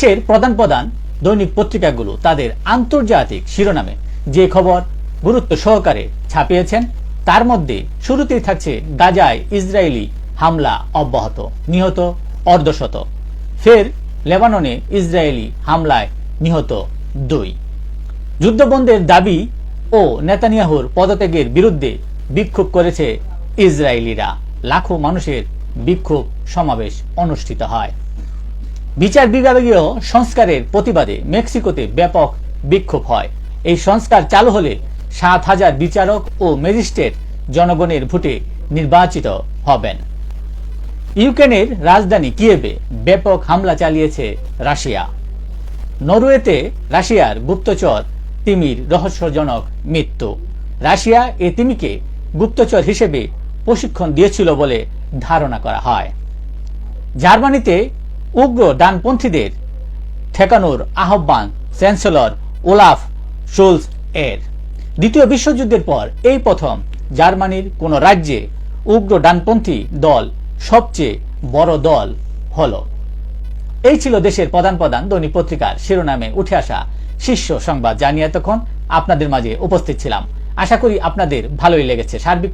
দেশের প্রধান প্রধান দৈনিক পত্রিকাগুলো তাদের আন্তর্জাতিক শিরোনামে। যে খবর গুরুত্ব সহকারে ছাপিয়েছেন, তার মধ্যে শুরুতেই থাকছে গাজায় ইসরায়েলি হামলা অব্যাহত, নিহত, অর্ধশত। ফের লেবাননে ইসরায়েলি হামলায় নিহত দুই। যুদ্ধবন্ধের দাবি ও নেতানিয়াহুর পদত্যাগের বিরুদ্ধে বিক্ষোভ করেছে ইসরায়েলিরা। লাখো মানুষের বিক্ষোভ সমাবেশ অনুষ্ঠিত হয়। বিচার বিভাগীয় সংস্কারের প্রতিবাদে মেক্সিকোতে ব্যাপক বিক্ষোভ হয়। এই সংস্কার চালু হলে সাত হাজার বিচারক ও ম্যাজিস্ট্রেট জনগণের ভোটে নির্বাচিত হবেন। ইউক্রেনের রাজধানী কিয়েভে ব্যাপক হামলা চালিয়েছে রাশিয়া। নরওয়েতে রাশিয়ার গুপ্তচর তিমির রহস্যজনক মৃত্যু। রাশিয়া এ তিমিকে গুপ্তচর হিসেবে প্রশিক্ষণ দিয়েছিল বলে ধারণা করা হয়। জার্মানিতে উগ্র ডানপন্থীদের ঠেকানোর আহ্বান চ্যান্সেলর ওলাফ শোলস এর। দ্বিতীয় বিশ্বযুদ্ধের পর এই প্রথম জার্মানির কোন রাজ্যে উগ্র ডানপন্থী দল সবচেয়ে বড় দল হলো। এই ছিল দেশের প্রধান প্রধান দৈনিক পত্রিকার শিরোনামে উঠে আসা শীর্ষ সংবাদ। জানিয়ে তখন আপনাদের মাঝে উপস্থিত ছিলাম। আশা করি আপনাদের ভালোই লেগেছে। সার্বিক